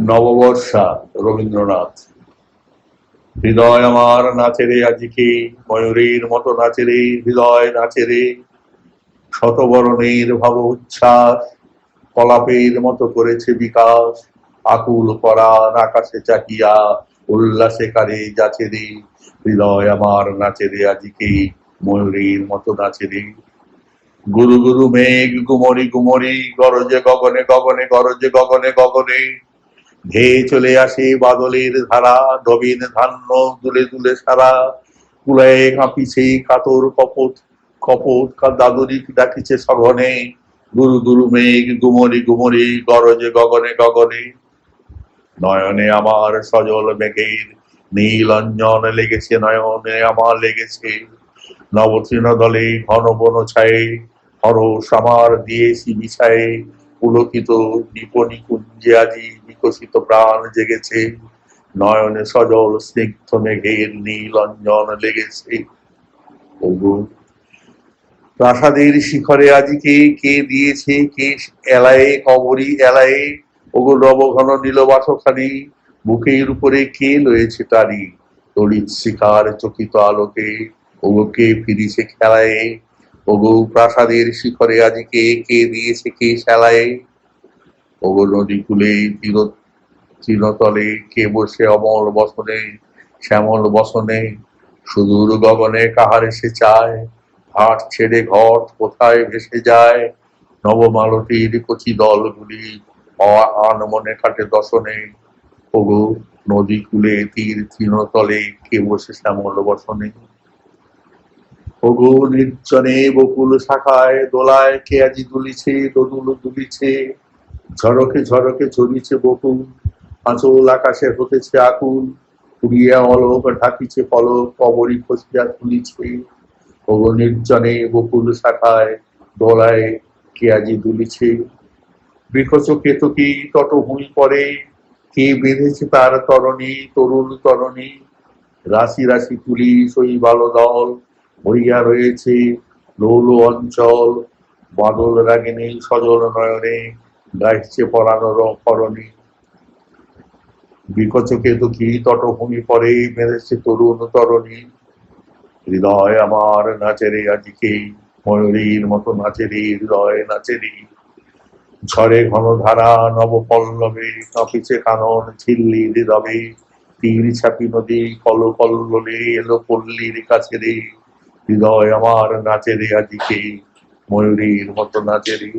নববর্ষা, রবীন্দ্রনাথ। হৃদয় আমার নাচে রে আজিকে, ময়ূরীর মতো নাচে রে, হৃদয় নাচে রে। শতবরণের ভাব উচ্ছ্বাস, কলাপের মতো করেছে বিকাশ। আকুল পরাণ আকাশে চাকিয়া উল্লাসে কারে যাচে রে। হৃদয় আমার নাচে রে আজিকে, ময়ূরীর মতো নাচে রে। গুরু গুরু মেঘ, গুমরি গুমরি, গরজে গগনে গগনে, গরজে গগনে গগনে। ধেয়ে চলে আসে বাদলের ধারা, নবীন ধান্য দুলে দুলে সারা। কুলায় কাঁপিছে কাতর কপট কপট দাদুরি ডাকিছে সঘনে। গুরু গুরু মেঘ গুমরি গুমরি, গরজে গগনে গগনে। নয়নে আমার সজল মেঘের, নীল অঞ্জন লেগেছে নয়নে আমার লেগেছে। নবতৃণ দলে ঘন বন ছায়ে হরস আমার দিয়েছি বিছায়ে। পুলকিত নিপনি কুঞ্জে আজি বিকশিত প্রাণ জেগেছে। নয়নে সজল স্নিগ্ধ মেঘের নীল অঞ্জন লেগেছে। প্রাসাদের শিখরে আজি কে দিয়েছে, কে এলায়ে, কবরী এলায়ে? ওগো নবঘন নীলবাসখানি বুকের উপরে কে লয়েছে তারি? তড়িৎ শিখার চকিত আলোকে ওগো কে ফিরিছে খেলায়? ওগো প্রাসাদের শিখরে আজি কে দিয়েছে, কে খেলায় ওগো নদী কূলে তীর তৃণতলে কে বসে অমল বসনে, শ্যামল বসনে? সুদূর গগনে কাহার এসে চায়? ঘাট ছেড়ে ঘট কোথায় ভেসে যায়? নবমালতীর কচি দলগুলি আন মনে কাটে দশনে। ওগো নদী কূলে তীর তৃণতলে কে বসে শ্যামল বসনে? ওগো নির্জনে বকুল শাখায় দোলায় কে আজি দুলিছে, দোদুল দুলিছে? ঝড়কে ঝড়কে ঝরিছে বকুল আঁচল আকাশে হতেছে আকুল পুড়িয়া অলোক ঢাকিছে পলক কবরী খসিয়া তুলিছে ওগো নির্জনে বকুল শাখায় দোলায় কে আজি দুলিছে? বৃক্ষ কেতকী তট ভূমি পরে কে বেঁধেছে তার তরণী, তরুণ তরণী? রাশি রাশি ওই ভালো দল, ভরিয়া রয়েছে লৌল অঞ্চল, বাদল রাগিনী সজল নয়নে। গাইছে পরানোর করণী বিকচকে দুঃখী তটভূমি পরে মেরেছে তরুণ তরণী। হৃদয় আমার নাচেরে আজকে, ময়ূরীর মতো নাচেরি হৃদয় নাচেরি। ঝড়ে ঘন ধারা নব পল্লবে কাঁপিছে কানন ঝিল্লি হৃদবে তীর ছাপি নদী কল কল্লোলে এলো পল্লীর কাছে রে হৃদয় আমার নাচে রে আজিকে, ময়ূরীর মতো নাচে রে